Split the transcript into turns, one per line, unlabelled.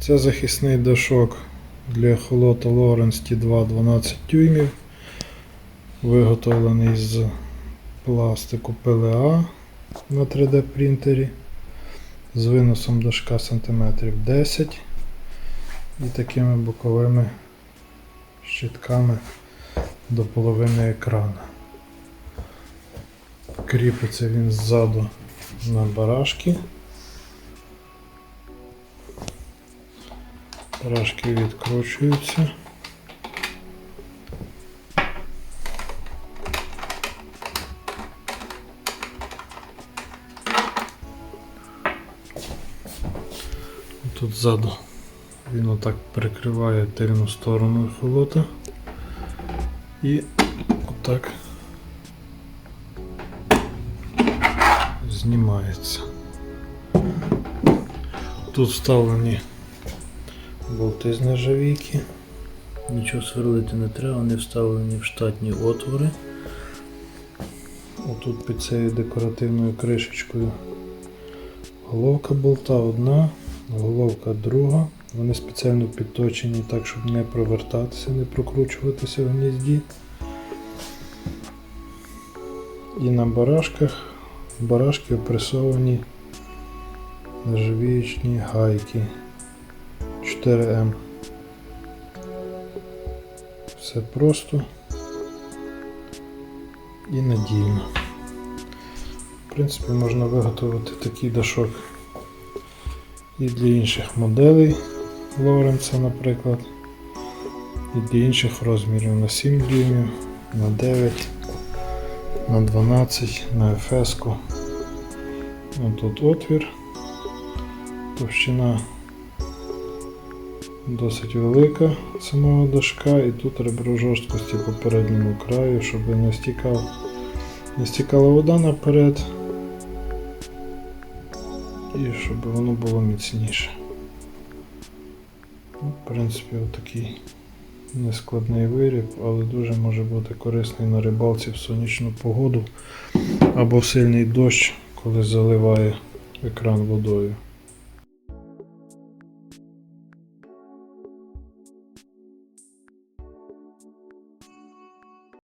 Це захисний дашок для холота Lawrence T2 12 дюймів. Виготовлений з пластику PLA на 3D принтері з виносом дашка сантиметрів 10 і такими боковими щитками до половини екрана. Кріпиться він ззаду на барашки. Барашки відкручуються. Тут ззаду він отак перекриває тильну сторону холота і отак знімається. Тут вставлені болти з нержавійки. Нічого сверлити не треба, вони вставлені в штатні отвори. Отут під цією декоративною кришечкою головка болта одна, головка друга. Вони спеціально підточені так, щоб не провертатися, не прокручуватися в гнізді. І на барашках барашки опресовані нержавіючні гайки 4М. Все просто і надійно. В принципі, можна виготовити такий дашок і для інших моделей Лоренца, наприклад, і для інших розмірів на 7 дюймів, на 9, на 12, на ефс -ку. Тут отвір, товщина досить велика самого дашка і тут ребро жорсткості по передньому краю, щоб не стікав, не стікала вода наперед і щоб воно було міцніше. Ну, в принципі, отакий нескладний виріб, але дуже може бути корисний на рибалці в сонячну погоду або в сильний дощ, коли заливає екран водою.